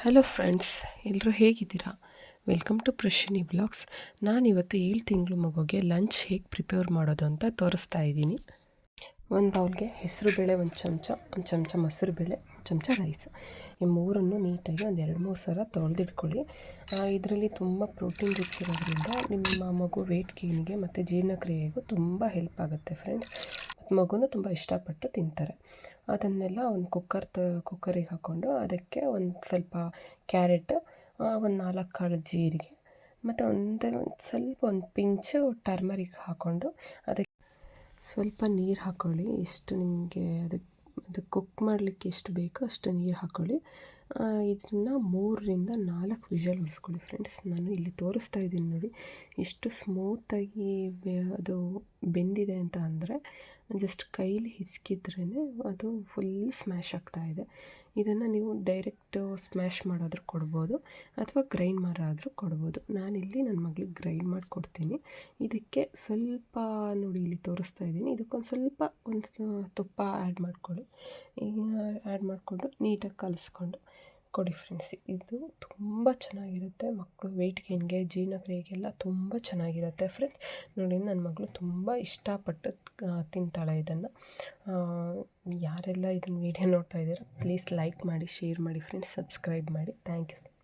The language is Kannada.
ಹಲೋ ಫ್ರೆಂಡ್ಸ್ ಎಲ್ಲರೂ ಹೇಗಿದ್ದೀರಾ? ವೆಲ್ಕಮ್ ಟು ಪ್ರಶಿನಿ ಬ್ಲಾಗ್ಸ್ ನಾನಿವತ್ತು ಏಳು ತಿಂಗಳು ಮಗುಗೆ ಲಂಚ್ ಹೇಗೆ ಪ್ರಿಪೇರ್ ಮಾಡೋದು ಅಂತ ತೋರಿಸ್ತಾ ಇದ್ದೀನಿ. ಒಂದು ಬೌಲ್ಗೆ ಹೆಸರು ಬೇಳೆ, ಒಂದು ಚಮಚ ಒಂದು ಚಮಚ ಮೊಸರು ಬೇಳೆ, ಒಂದು ಚಮಚ ರೈಸ್ ಈ ಮೂರನ್ನು ನೀಟಾಗಿ ಒಂದು ಎರಡು ಮೂರು ಸಲ ತೊಳೆದಿಟ್ಕೊಳ್ಳಿ. ಇದರಲ್ಲಿ ತುಂಬ ಪ್ರೋಟೀನ್ ರಿಚ್ ಇರೋದ್ರಿಂದ ನಿಮ್ಮ ಮಗು ವೆಯ್ಟ್ ಗೇನಿಗೆ ಮತ್ತು ಜೀರ್ಣಕ್ರಿಯೆಗೂ ತುಂಬ ಹೆಲ್ಪ್ ಆಗುತ್ತೆ ಫ್ರೆಂಡ್ಸ್ ಮಗುನೂ ತುಂಬ ಇಷ್ಟಪಟ್ಟು ತಿಂತಾರೆ. ಅದನ್ನೆಲ್ಲ ಒಂದು ಕುಕ್ಕರ್ ತ ಕುಕ್ಕರಿಗೆ ಹಾಕ್ಕೊಂಡು ಅದಕ್ಕೆ ಒಂದು ಸ್ವಲ್ಪ ಕ್ಯಾರೆಟ್ ಒಂದು ನಾಲ್ಕು ಕಾಳು ಜೀರಿಗೆ ಮತ್ತು ಒಂದೇ, ಒಂದು ಸ್ವಲ್ಪ ಒಂದು ಪಿಂಚು ಟರ್ಮರಿಕ್ ಹಾಕ್ಕೊಂಡು ಅದಕ್ಕೆ ಸ್ವಲ್ಪ ನೀರು ಹಾಕ್ಕೊಳ್ಳಿ ಎಷ್ಟು ನಿಮಗೆ ಅದಕ್ಕೆ ಅದು ಕುಕ್ ಮಾಡಲಿಕ್ಕೆ ಎಷ್ಟು ಬೇಕೋ ಅಷ್ಟು ನೀರು ಹಾಕ್ಕೊಳ್ಳಿ ಇದನ್ನು ಮೂರರಿಂದ ನಾಲ್ಕು ವಿಷಲ್ ಉಳಿಸ್ಕೊಳ್ಳಿ ಫ್ರೆಂಡ್ಸ್ ನಾನು ಇಲ್ಲಿ ತೋರಿಸ್ತಾ ಇದ್ದೀನಿ ನೋಡಿ. ಎಷ್ಟು ಸ್ಮೂತಾಗಿ ಅದು ಬೆಂದಿದೆ ಅಂತ ಅಂದರೆ ಜಸ್ಟ್ ಕೈಲಿ ಹಿಸ್ಕಿದ್ರೇ ಅದು ಫುಲ್ ಸ್ಮ್ಯಾಶ್ ಆಗ್ತಾಯಿದೆ ಇದನ್ನು ನೀವು ಡೈರೆಕ್ಟ್ ಸ್ಮ್ಯಾಶ್ ಮಾಡಾದರೂ ಕೊಡ್ಬೋದು, ಅಥವಾ ಗ್ರೈಂಡ್ ಮಾಡಾದರೂ ಕೊಡ್ಬೋದು. ನಾನಿಲ್ಲಿ ನನ್ನ ಮಗಳಿಗೆ ಗ್ರೈಂಡ್ ಮಾಡಿ ಕೊಡ್ತೀನಿ ಇದಕ್ಕೆ ಸ್ವಲ್ಪ ನೋಡಿ ಇಲ್ಲಿ ತೋರಿಸ್ತಾ ಇದ್ದೀನಿ. ಇದಕ್ಕೊಂದು ಸ್ವಲ್ಪ ಒಂದು ತುಪ್ಪ ಆ್ಯಡ್ ಮಾಡ್ಕೊಳ್ಳಿ. ಈಗ ಆ್ಯಡ್ ಮಾಡಿಕೊಂಡು ನೀಟಾಗಿ ಕಲಿಸ್ಕೊಂಡು. ಕೊಡಿ ಫ್ರೆಂಡ್ಸ್ ಇದು ತುಂಬ ಚೆನ್ನಾಗಿರುತ್ತೆ. ಮಕ್ಕಳು ವೆಯ್ಟ್ ಗೇನ್ಗೆ ಜೀರ್ಣಕ್ರಿಯೆಗೆಲ್ಲ ತುಂಬ ಚೆನ್ನಾಗಿರುತ್ತೆ ಫ್ರೆಂಡ್ಸ್ ನೋಡಿ ನನ್ನ ಮಗಳು ತುಂಬ ಇಷ್ಟಪಟ್ಟು ತಿಂತಾಳೆ ಇದನ್ನು. ಯಾರೆಲ್ಲ ಇದನ್ನು ವೀಡಿಯೋ ನೋಡ್ತಾ ಇದ್ದೀರಾ ಪ್ಲೀಸ್ ಲೈಕ್ ಮಾಡಿ ಶೇರ್ ಮಾಡಿ ಫ್ರೆಂಡ್ಸ್ ಸಬ್ಸ್ಕ್ರೈಬ್ ಮಾಡಿ. Thank you